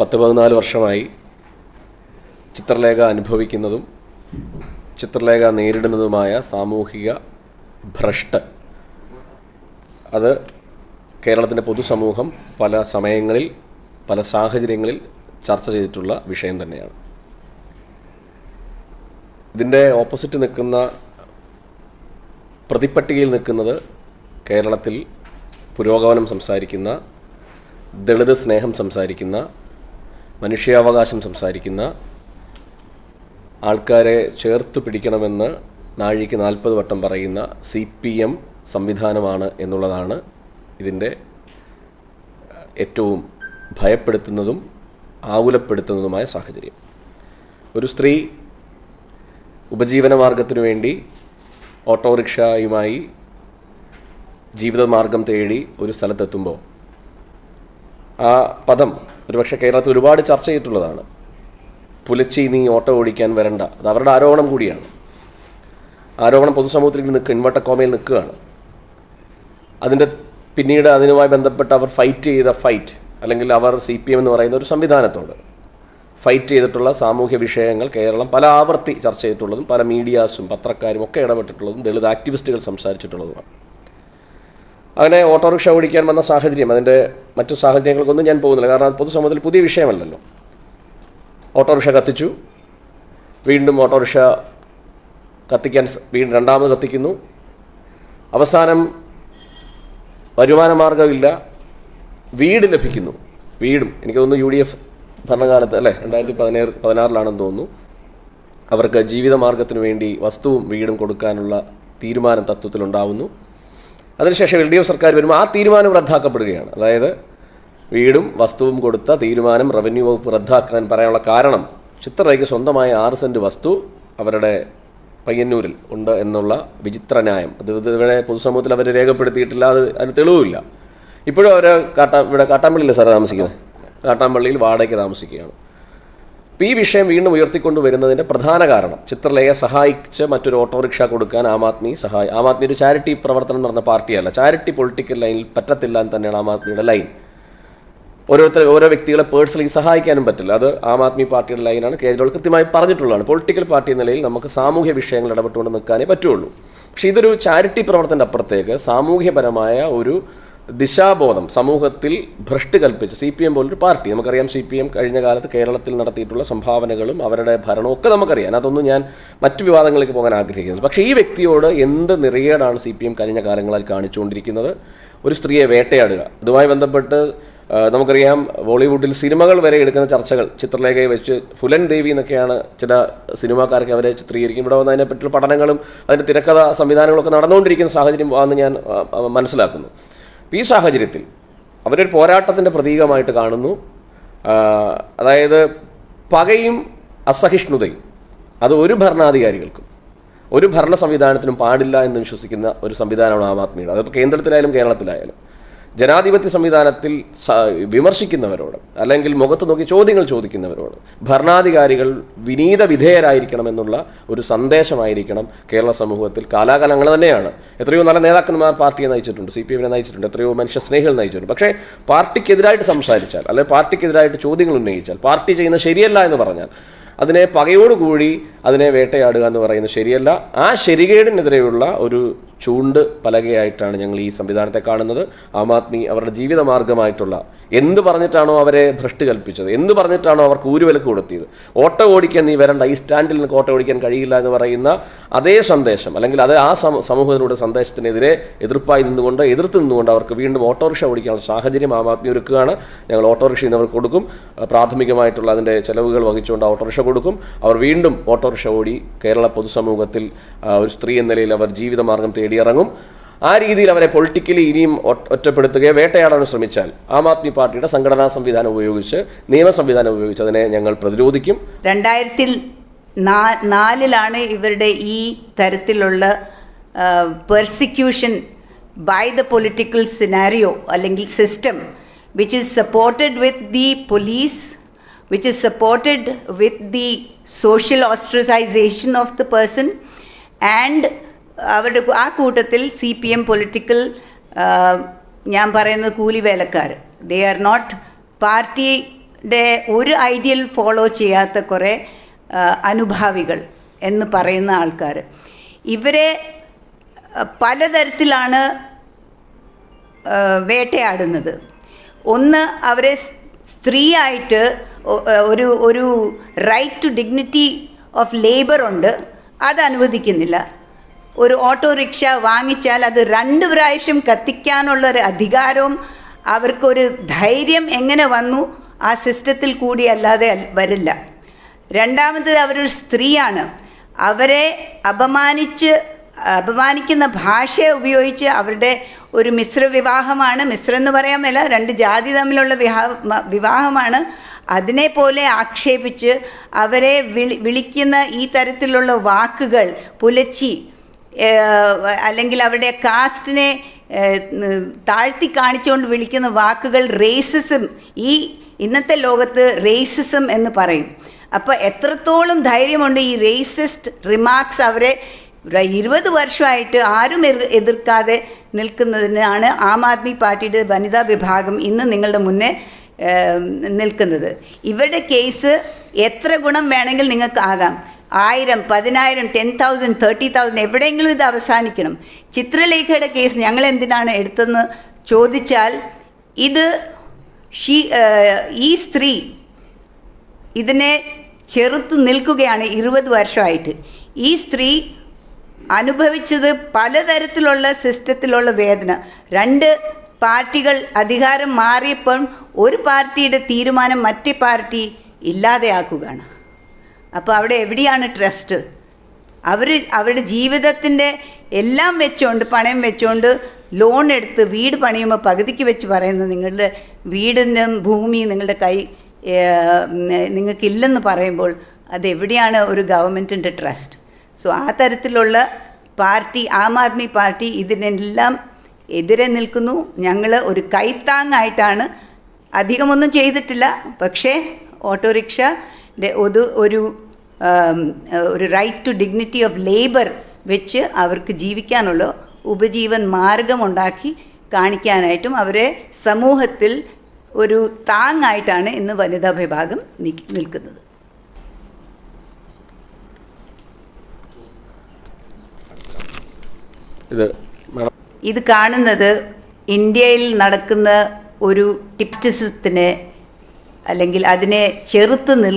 പത്ത് പതിനാല് വർഷമായി ചിത്രലേഖ അനുഭവിക്കുന്നതും ചിത്രലേഖ നേരിടുന്നതുമായ സാമൂഹിക ഭ്രഷ്ട്. അത് കേരളത്തിന്റെ പൊതുസമൂഹം പല സമയങ്ങളിൽ പല സാഹചര്യങ്ങളിൽ ചർച്ച ചെയ്തിട്ടുള്ള വിഷയം തന്നെയാണ്. ഇതിന്റെ ഓപ്പോസിറ്റ് നിൽക്കുന്ന പ്രതിപ്പട്ടികയിൽ നിൽക്കുന്നത് കേരളത്തിൽ പുരോഗമനം സംസാരിക്കുന്ന ദളിത് സ്നേഹം സംസാരിക്കുന്ന മനുഷ്യാവകാശം സംസാരിക്കുന്ന ആൾക്കാരെ ചേർത്ത് പിടിക്കണമെന്ന് നാഴിക്ക് നാൽപ്പത് വട്ടം പറയുന്ന സി പി എം സംവിധാനമാണ് എന്നുള്ളതാണ് ഇതിന്റെ ഏറ്റവും ഭയപ്പെടുത്തുന്നതും ആകുലപ്പെടുത്തുന്നതുമായ സാഹചര്യം. ഒരു സ്ത്രീ ഉപജീവനമാർഗത്തിനു വേണ്ടി ഓട്ടോറിക്ഷയുമായി ജീവിതമാർഗം തേടി ഒരു സ്ഥലത്തെത്തുമ്പോൾ ആ പദം ഒരുപക്ഷെ കേരളത്തിൽ ഒരുപാട് ചർച്ച ചെയ്തിട്ടുള്ളതാണ്. പുലച്ചി നീ ഓട്ടോ ഓടിക്കാൻ വരണ്ട. അത് അവരുടെ ആരോപണം കൂടിയാണ്. ആരോപണം പൊതുസമൂഹത്തിൽ നിൽക്കുക ഇൻവട്ടക്കോമയിൽ നിൽക്കുകയാണ്. അതിന്റെ പിന്നീട് അതിനുമായി ബന്ധപ്പെട്ട് അവർ ഫൈറ്റ് ചെയ്ത ഫൈറ്റ് അല്ലെങ്കിൽ അവർ സി പി എം എന്ന് പറയുന്ന ഒരു സംവിധാനത്തോട് ഫൈറ്റ് ചെയ്തിട്ടുള്ള സാമൂഹ്യ വിഷയങ്ങൾ കേരളം പല ആവർത്തി ചർച്ച ചെയ്തിട്ടുള്ളതും പല മീഡിയാസും പത്രക്കാരും ഒക്കെ ഇടപെട്ടിട്ടുള്ളതും ദളിത് ആക്ടിവിസ്റ്റുകൾ സംസാരിച്ചിട്ടുള്ളതുമാണ്. അങ്ങനെ ഓട്ടോറിക്ഷ ഓടിക്കാൻ വന്ന സാഹചര്യം അതിന്റെ മറ്റു സാഹചര്യങ്ങൾക്കൊന്നും ഞാൻ പോകുന്നില്ല. കാരണം പൊതുസമൂഹത്തിൽ പുതിയ വിഷയമല്ലല്ലോ. ഓട്ടോറിക്ഷ കത്തിച്ചു. വീണ്ടും ഓട്ടോറിക്ഷ കത്തിക്കാൻ വീണ്ടും രണ്ടാമത് കത്തിക്കുന്നു. അവസാനം വരുമാന മാർഗമില്ല വീട് ലഭിക്കുന്നു. വീടും. എനിക്ക് തോന്നുന്നു യു ഡി എഫ് ഭരണകാലത്ത് അല്ലേ? രണ്ടായിരത്തി പതിനേഴ് പതിനാറിലാണെന്ന് തോന്നുന്നു. അവർക്ക് ജീവിതമാർഗത്തിനു വേണ്ടി വസ്തുവും വീടും കൊടുക്കാനുള്ള തീരുമാനം തത്വത്തിലുണ്ടാവുന്നു. അതിനുശേഷം എൽ ഡി എഫ് സർക്കാർ വരുമ്പോൾ ആ തീരുമാനം റദ്ദാക്കപ്പെടുകയാണ്. അതായത് വീടും വസ്തുവും കൊടുത്ത തീരുമാനം റവന്യൂ വകുപ്പ് റദ്ദാക്കാൻ പറയാനുള്ള കാരണം ചിത്രയ്ക്ക് സ്വന്തമായ ആറ് സെന്റ് വസ്തു അവരുടെ പയ്യന്നൂരിൽ ഉണ്ട് എന്നുള്ള വിചിത്ര ന്യായം. അത് ഇവിടെ പൊതുസമൂഹത്തിൽ അവർ രേഖപ്പെടുത്തിയിട്ടില്ല അത് അതിന് തെളിവില്ല ഇപ്പോഴും അവർ കാട്ടാ ഇവിടെ കാട്ടാമ്പള്ളിയിലെ സാറേ താമസിക്കുന്നത്? കാട്ടാമ്പള്ളിയിൽ വാടകയ്ക്ക് താമസിക്കുകയാണ്. അപ്പോൾ ഈ വിഷയം വീണ്ടും ഉയർത്തിക്കൊണ്ട് വരുന്നതിന്റെ പ്രധാന കാരണം ചിത്രലേഖയെ സഹായിച്ച് മറ്റൊരു ഓട്ടോറിക്ഷ കൊടുക്കാൻ ആം ആദ്മി സഹായി ആം ആദ്മി ഒരു ചാരിറ്റി പ്രവർത്തനം നടന്ന പാർട്ടിയല്ല. ചാരിറ്റി പൊളിറ്റിക്കൽ ലൈനിൽ പറ്റത്തില്ല എന്ന് തന്നെയാണ് ആം ആദ്മിയുടെ ലൈൻ. ഓരോരുത്തർ ഓരോ വ്യക്തികളെ പേഴ്സണലി സഹായിക്കാനും പറ്റില്ല. അത് ആം ആദ്മി പാർട്ടിയുടെ ലൈനാണ്. കേജ്രിവാൾ കൃത്യമായി പറഞ്ഞിട്ടുള്ളതാണ്. പൊളിറ്റിക്കൽ പാർട്ടി എന്ന നിലയിൽ നമുക്ക് സാമൂഹ്യ വിഷയങ്ങൾ ഇടപെട്ടുകൊണ്ട് നിൽക്കാനേ പറ്റുള്ളൂ. പക്ഷേ ഇതൊരു ചാരിറ്റി പ്രവർത്തനത്തിന്റെ അപ്പുറത്തേക്ക് സാമൂഹ്യപരമായ ഒരു ദിശാബോധം സമൂഹത്തിൽ ഭ്രഷ്ട് കൽപ്പിച്ച് സി പി എം പോലൊരു പാർട്ടി. നമുക്കറിയാം സി പി എം കഴിഞ്ഞ കാലത്ത് കേരളത്തിൽ നടത്തിയിട്ടുള്ള സംഭാവനകളും അവരുടെ ഭരണവും ഒക്കെ നമുക്കറിയാം. അതൊന്നും ഞാൻ മറ്റു വിവാദങ്ങളിലേക്ക് പോകാൻ ആഗ്രഹിക്കുന്നത് പക്ഷേ ഈ വ്യക്തിയോട് എന്ത് നിറയേടാണ് സി പി എം കഴിഞ്ഞ കാലങ്ങളിൽ കാണിച്ചുകൊണ്ടിരിക്കുന്നത്? ഒരു സ്ത്രീയെ വേട്ടയാടുക. അതുമായി ബന്ധപ്പെട്ട് നമുക്കറിയാം ബോളിവുഡിൽ സിനിമകൾ വരെ എടുക്കുന്ന ചർച്ചകൾ ചിത്രലേഖയെ വെച്ച് ഫുലൻ ദേവി എന്നൊക്കെയാണ് ചില സിനിമാക്കാർക്ക് അവരെ ചിത്രീകരിക്കും. ഇവിടെ വന്ന് അതിനെപ്പറ്റിയുള്ള പഠനങ്ങളും അതിന്റെ തിരക്കഥ സംവിധാനങ്ങളൊക്കെ നടന്നുകൊണ്ടിരിക്കുന്ന സാഹചര്യം ആണെന്ന് ഞാൻ മനസ്സിലാക്കുന്നു. ഈ സാഹചര്യത്തിൽ അവരൊരു പോരാട്ടത്തിന്റെ പ്രതീകമായിട്ട് കാണുന്നു. അതായത് പകയും അസഹിഷ്ണുതയും. അത് ഒരു ഭരണാധികാരികൾക്കും ഒരു ഭരണ സംവിധാനത്തിനും പാടില്ല എന്ന് വിശ്വസിക്കുന്ന ഒരു സംവിധാനമാണ് ആം ആദ്മിയുടെ. അതിപ്പോൾ കേന്ദ്രത്തിലായാലും കേരളത്തിലായാലും. ജനാധിപത്യ സംവിധാനത്തിൽ വിമർശിക്കുന്നവരോട് അല്ലെങ്കിൽ മുഖത്ത് നോക്കി ചോദ്യങ്ങൾ ചോദിക്കുന്നവരോട് ഭരണാധികാരികൾ വിനീത വിധേയരായിരിക്കണമെന്നുള്ള ഒരു സന്ദേശമായിരിക്കണം കേരള സമൂഹത്തിൽ. കാലാകാലങ്ങൾ തന്നെയാണ്. എത്രയോ നല്ല നേതാക്കന്മാർ പാർട്ടിയെ നയിച്ചിട്ടുണ്ട് സി പി എമ്മിനെ നയിച്ചിട്ടുണ്ട് എത്രയോ മനുഷ്യ സ്നേഹികൾ നയിച്ചിട്ടുണ്ട്. പക്ഷേ പാർട്ടിക്കെതിരായിട്ട് സംസാരിച്ചാൽ അല്ലെങ്കിൽ പാർട്ടിക്കെതിരായിട്ട് ചോദ്യങ്ങൾ ഉന്നയിച്ചാൽ പാർട്ടി ചെയ്യുന്നത് ശരിയല്ല എന്ന് പറഞ്ഞാൽ അതിനെ പകയോടുകൂടി അതിനെ വേട്ടയാടുക എന്ന് പറയുന്നത് ശരിയല്ല. ആ ശരികേടിനെതിരെയുള്ള ഒരു ചൂണ്ട് പലകയായിട്ടാണ് ഞങ്ങൾ ഈ സംവിധാനത്തെ കാണുന്നത്. ആം ആദ്മി അവരുടെ ജീവിത മാർഗമായിട്ടുള്ള എന്ത് പറഞ്ഞിട്ടാണോ അവരെ ഭ്രഷ്ട് കൽപ്പിച്ചത്? എന്ത് പറഞ്ഞിട്ടാണോ അവർക്ക് ഊരുവിലക്ക് കൊടുത്തിയത്? ഓട്ടോ ഓടിക്കാൻ നീ വരണ്ട ഈ സ്റ്റാൻഡിൽ നിന്ന് ഓട്ടോ ഓടിക്കാൻ കഴിയില്ല എന്ന് പറയുന്ന അതേ സന്ദേശം അല്ലെങ്കിൽ അത് ആ സമൂഹത്തിനോട് സന്ദേശത്തിനെതിരെ എതിർപ്പായി നിന്നുകൊണ്ട് എതിർത്ത് നിന്നുകൊണ്ട് അവർക്ക് വീണ്ടും ഓട്ടോറിക്ഷ ഓടിക്കാനുള്ള സാഹചര്യം ആം ആദ്മി ഒരുക്കുകയാണ്. ഞങ്ങൾ ഓട്ടോറിക്ഷ ഇന്നവർക്ക് കൊടുക്കും. പ്രാഥമികമായിട്ടുള്ള അതിന്റെ ചെലവുകൾ വഹിച്ചുകൊണ്ട് ഓട്ടോറിക്ഷ കൊടുക്കും. അവർ വീണ്ടും ഓട്ടോറിക്ഷ ഓടി കേരള പൊതുസമൂഹത്തിൽ ഒരു സ്ത്രീ എന്ന നിലയിൽ അവർ ജീവിതമാർഗം തേടിയിറങ്ങും ആ രീതിയിൽ അവരെ പൊളിറ്റിക്കലി ഇനിയും ഒറ്റപ്പെടുത്തുകയോ വേട്ടയാടാൻ ശ്രമിച്ചാൽ ആം ആദ്മി പാർട്ടിയുടെ സംഘടനാ സംവിധാനം ഉപയോഗിച്ച് നിയമ സംവിധാനം ഉപയോഗിച്ച് അതിനെ ഞങ്ങൾ പ്രതിരോധിക്കും. രണ്ടായിരത്തി നാ- നാലിലാണ് ഇവരുടെ ഈ തരത്തിലുള്ള persecution by the political scenario അല്ലെങ്കിൽ system which is supported with the police which is supported with the social ostracization of the person and അവരുടെ ആ കൂട്ടത്തിൽ സി പി എം പൊളിറ്റിക്കൽ ഞാൻ പറയുന്നത് കൂലി വേലക്കാർ ദേ ആർ നോട്ട് പാർട്ടിയുടെ ഒരു ഐഡിയൽ ഫോളോ ചെയ്യാത്ത കുറേ അനുഭാവികൾ എന്ന് പറയുന്ന ആൾക്കാർ ഇവരെ പലതരത്തിലാണ് വേട്ടയാടുന്നത്. ഒന്ന് അവരെ സ്ത്രീയായിട്ട് ഒരു ഒരു right to dignity of labour ഉണ്ട്. അത് അനുവദിക്കുന്നില്ല. ഒരു ഓട്ടോറിക്ഷ വാങ്ങിച്ചാൽ അത് രണ്ട് പ്രാവശ്യം കത്തിക്കാനുള്ള ഒരു അധികാരവും അവർക്കൊരു ധൈര്യം എങ്ങനെ വന്നു? ആ സിസ്റ്റത്തിൽ കൂടി അല്ലാതെ വരില്ല. രണ്ടാമത് അവരൊരു സ്ത്രീയാണ്. അവരെ അപമാനിച്ച് അപമാനിക്കുന്ന ഭാഷ ഉപയോഗിച്ച് അവരുടെ ഒരു മിശ്ര വിവാഹമാണ്. മിശ്രം എന്ന് പറയാൻ മേല രണ്ട് ജാതി തമ്മിലുള്ള വിവാഹ വിവാഹമാണ്. അതിനെപ്പോലെ പോലെ ആക്ഷേപിച്ച് അവരെ വിളി വിളിക്കുന്ന ഈ തരത്തിലുള്ള വാക്കുകൾ പുലച്ചി അല്ലെങ്കിൽ അവരുടെ കാസ്റ്റിനെ താഴ്ത്തി കാണിച്ചുകൊണ്ട് വിളിക്കുന്ന വാക്കുകൾ റേസിസം ഈ ഇന്നത്തെ ലോകത്ത് റേസിസം എന്ന് പറയും. അപ്പോൾ എത്രത്തോളം ധൈര്യമുണ്ട് ഈ റേസിസ്റ്റ് റിമാർക്സ് അവരെ ഇരുപത് വർഷമായിട്ട് ആരും എതിർ- എതിർക്കാതെ നിൽക്കുന്നതിനാണ് ആം ആദ്മി പാർട്ടിയുടെ വനിതാ വിഭാഗം ഇന്ന് നിങ്ങളുടെ മുന്നേ നിൽക്കുന്നത്. ഇവരുടെ കേസ് എത്ര ഗുണം വേണമെങ്കിൽ നിങ്ങൾക്ക് ആകാം? ആയിരം പതിനായിരം ടെൻ തൗസൻഡ് തേർട്ടി തൗസൻഡ് എവിടെയെങ്കിലും ഇത് അവസാനിക്കണം. ചിത്രലേഖയുടെ കേസ് ഞങ്ങൾ എന്തിനാണ് എടുത്തതെന്ന് ചോദിച്ചാൽ ഇത് ഷീ ഈ സ്ത്രീ ഇതിനെ ചെറുത്ത് നിൽക്കുകയാണ് ഇരുപത് വർഷമായിട്ട്. ഈ സ്ത്രീ അനുഭവിച്ചത് പലതരത്തിലുള്ള സിസ്റ്റത്തിലുള്ള വേദന. രണ്ട് പാർട്ടികൾ അധികാരം മാറിയപ്പോൾ ഒരു പാർട്ടിയുടെ തീരുമാനം മറ്റേ പാർട്ടി ഇല്ലാതെയാക്കുകയാണ്. അപ്പോൾ അവിടെ എവിടെയാണ് ട്രസ്റ്റ്? അവർ അവരുടെ ജീവിതത്തിന്റെ എല്ലാം വെച്ചുകൊണ്ട് പണയം വെച്ചുകൊണ്ട് ലോൺ എടുത്ത് വീട് പണിയുമ്പോൾ പകുതിക്ക് വെച്ച് പറയുന്നത് നിങ്ങളുടെ വീടിന്റെ ഭൂമി നിങ്ങളുടെ കൈ നിങ്ങൾക്കില്ലെന്ന് പറയുമ്പോൾ അതെവിടെയാണ് ഒരു ഗവൺമെന്റിന്റെ ട്രസ്റ്റ്? സോ ആ തരത്തിലുള്ള പാർട്ടി ആം ആദ്മി പാർട്ടി ഇതിനെല്ലാം എതിരെ നിൽക്കുന്നു. ഞങ്ങൾ ഒരു കൈത്താങ്ങായിട്ടാണ് അധികമൊന്നും ചെയ്തിട്ടില്ല. പക്ഷേ ഓട്ടോറിക്ഷ ഒരു ഒരു ഒരു right to dignity of labour വെച്ച് അവർക്ക് ജീവിക്കാനുള്ള ഉപജീവൻ മാർഗമുണ്ടാക്കി കാണിക്കാനായിട്ടും അവരെ സമൂഹത്തിൽ ഒരു താങ്ങായിട്ടാണ് ഇന്ന് വനിതാ വിഭാഗം നിൽക്കുന്നത്. ഇത് ഇത് കാണുന്നത് ഇന്ത്യയിൽ നടക്കുന്ന ഒരു ടിപ്റ്റിസത്തിന് അല്ലെങ്കിൽ അതിനെ ചെറുത്ത് നിൽ